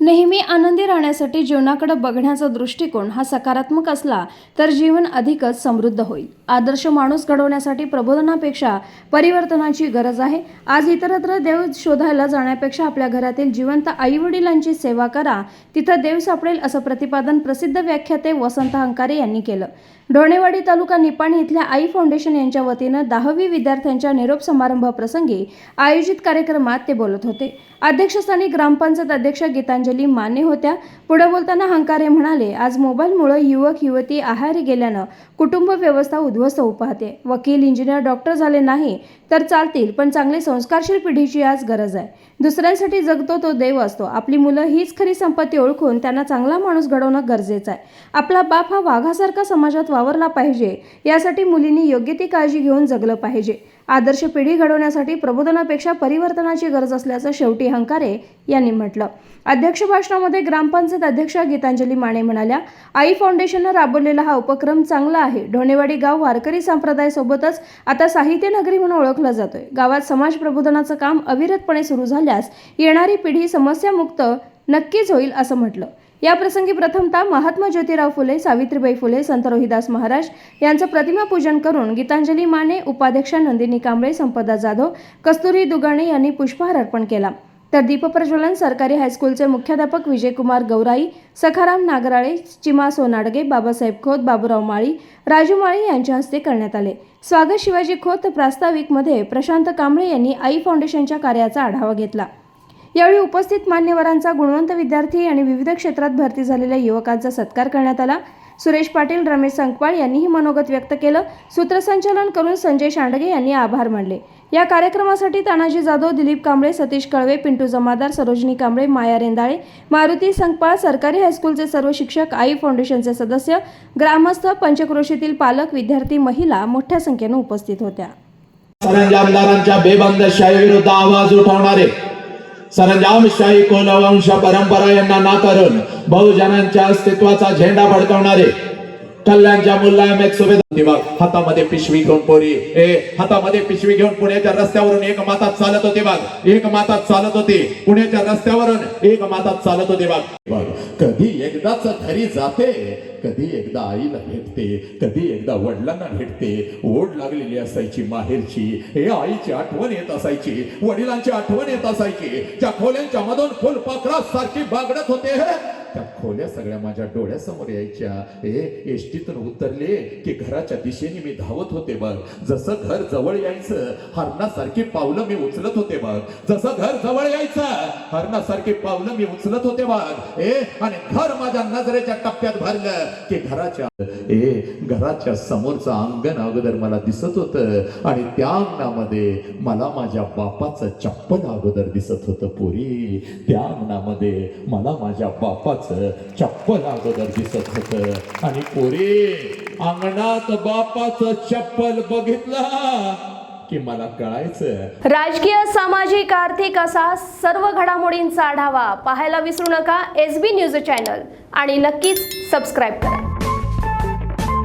नेहमी आनंदी राहण्यासाठी जीवनाकडे बघण्याचा दृष्टिकोन हा सकारात्मक असला तर जीवन अधिकच समृद्ध होईल. आदर्श माणूस घडवण्यासाठी प्रबोधनापेक्षा परिवर्तनाची गरज आहे. आज इतरत्र देव शोधायला जाण्यापेक्षा आपल्या घरातील जिवंत आई वडिलांची सेवा करा. तिथं देव सापडेल असं प्रतिपादन प्रसिद्ध व्याख्याते वसंत हंकारे यांनी केलं. ढोणेवाडी तालुका निपाणी इथल्या आई फाउंडेशन यांच्या वतीनं दहावी विद्यार्थ्यांच्या निरोप समारंभाप्रसंगी आयोजित कार्यक्रमात ते बोलत होते. अध्यक्षस्थानी ग्रामपंचायत अध्यक्ष गीतांजली माने होत्या. पुढे बोलताना हंकारे म्हणाले आज मोबाईलमुळे युवक युवती आहारी गेल्यानं कुटुंब व्यवस्था उद्ध्वस्त होऊ पाहते. वकील इंजिनियर डॉक्टर झाले नाही तर चालतील पण चांगली संस्कारशील पिढीची आज गरज आहे. दुसऱ्यांसाठी जगतो तो देव असतो. आपली मुलं हीच खरी संपत्ती ओळखून त्यांना चांगला माणूस घडवणं गरजेचं आहे. आपला बाप हा वाघासारखा समाजात वावरला पाहिजे. यासाठी मुलींनी योग्य ती काळजी घेऊन जगलं पाहिजे. आदर्श पिढी घडवण्यासाठी प्रबोधनापेक्षा परिवर्तनाची गरज असल्याचं शेवटी हंकारे यांनी म्हटलं. अध्यक्ष भाषणामध्ये ग्रामपंचायत अध्यक्षा गीतांजली माने म्हणाल्या आई फाउंडेशननं राबवलेला हा उपक्रम चांगला आहे. ढोणेवाडी गाव वारकरी संप्रदायासोबतच आता साहित्य नगरी म्हणून ओळखलं जातोय. गावात समाज प्रबोधनाचं काम अविरतपणे सुरू झाल्यास येणारी पिढी समस्यामुक्त नक्कीच होईल असं म्हटलं. या प्रसंगी प्रथमतः महात्मा ज्योतिराव फुले सावित्रीबाई फुले संत रोहिदास महाराज यांचं प्रतिमा पूजन करून गीतांजली माने उपाध्यक्षा नंदिनी कांबळे संपदा जाधव कस्तुरी दुगाणे यांनी पुष्पहार अर्पण केला. तर दीपप्रज्वलन सरकारी हायस्कूलचे मुख्याध्यापक विजयकुमार गौराई सखाराम नागराळे चिमा सोनाडगे बाबासाहेब खोत बाबूराव माळी राजू माळी यांच्या हस्ते करण्यात आले. स्वागत शिवाजी खोत प्रास्ताविकमध्ये प्रशांत कांबळे यांनी आई फाउंडेशनच्या कार्याचा आढावा घेतला. यावेळी उपस्थित मान्यवरांचा गुणवंत विद्यार्थी आणि विविध क्षेत्रात भरती झालेल्या युवकांचा सत्कार करण्यात आला. सुरेश पाटील रमेश संकपाळ यांनीही मनोगत व्यक्त केलं. सूत्रसंचालन करून संजय शांडगे यांनी आभार मानले. या कार्यक्रमासाठी तानाजी जाधव दिलीप कांबळे सतीश कळवे पिंटू जमादार सरोजिनी कांबळे माया रेंदाळे मारुती संकपाळ सरकारी हायस्कूलचे सर्व शिक्षक आई फाउंडेशनचे सदस्य ग्रामस्थ पंचक्रोशीतील पालक विद्यार्थी महिला मोठ्या संख्येनं उपस्थित होत्या. सरंजामदारांच्या बेबंदशाही विरुद्ध आवाज उठवणारे सरंजामशाही कोलवंश परंपरा यांना नाकारून बहुजनांच्या अस्तित्वाचा झेंडा फडकवणारे कल्याणच्या मुल्लायम एक सुभेदार हातामध्ये पिशवी घेऊन पोरी. ए हातामध्ये पिशवी घेऊन पुण्याच्या रस्त्यावरून एक माता चालत होती बाग एक माता चालत होती. पुण्याच्या रस्त्यावरून एक माता चालत होती बाग कधी एकदाच घरी जाते कधी एकदा आईला भेटते कधी एकदा वडिलांना भेटते. ओढ लागलेली असायची माहेरची हे आईची आठवण येत असायची वडिलांची आठवण येत असायची. ज्या खोल्यांच्या मधून फुलपाखरा सारखी बागडत होते. खोल्या सगळ्या माझ्या डोळ्यासमोर यायच्या. हे एष्टीतून उतरले की घराच्या दिशेने मी धावत होते बघ. जसं घर जवळ यायचं हरणासारखी पावलं मी उचलत होते बघ. जसं घर जवळ यायचं हरणासारखी पावलं मी उचलत होते बघ. ए आणि घर माझ्या नजरेच्या टप्प्यात भरलं की घराच्या ए घराच्या समोरचं अंगण अगोदर मला दिसत होतं आणि त्या अंगणामध्ये मला माझ्या बापाचं चप्पल अगोदर दिसत होतं पोरी. त्या अंगणामध्ये मला माझ्या बापाचं चप्पल अगोदर दिसत होत. आणि पोरे अंगणात बापाचं चप्पल बघितलं की मला कळायचं. राजकीय सामाजिक आर्थिक असा सर्व घडामोडींचा आढावा पाहायला विसरू नका. S B news channel. आणि नक्कीच सबस्क्राईब करा.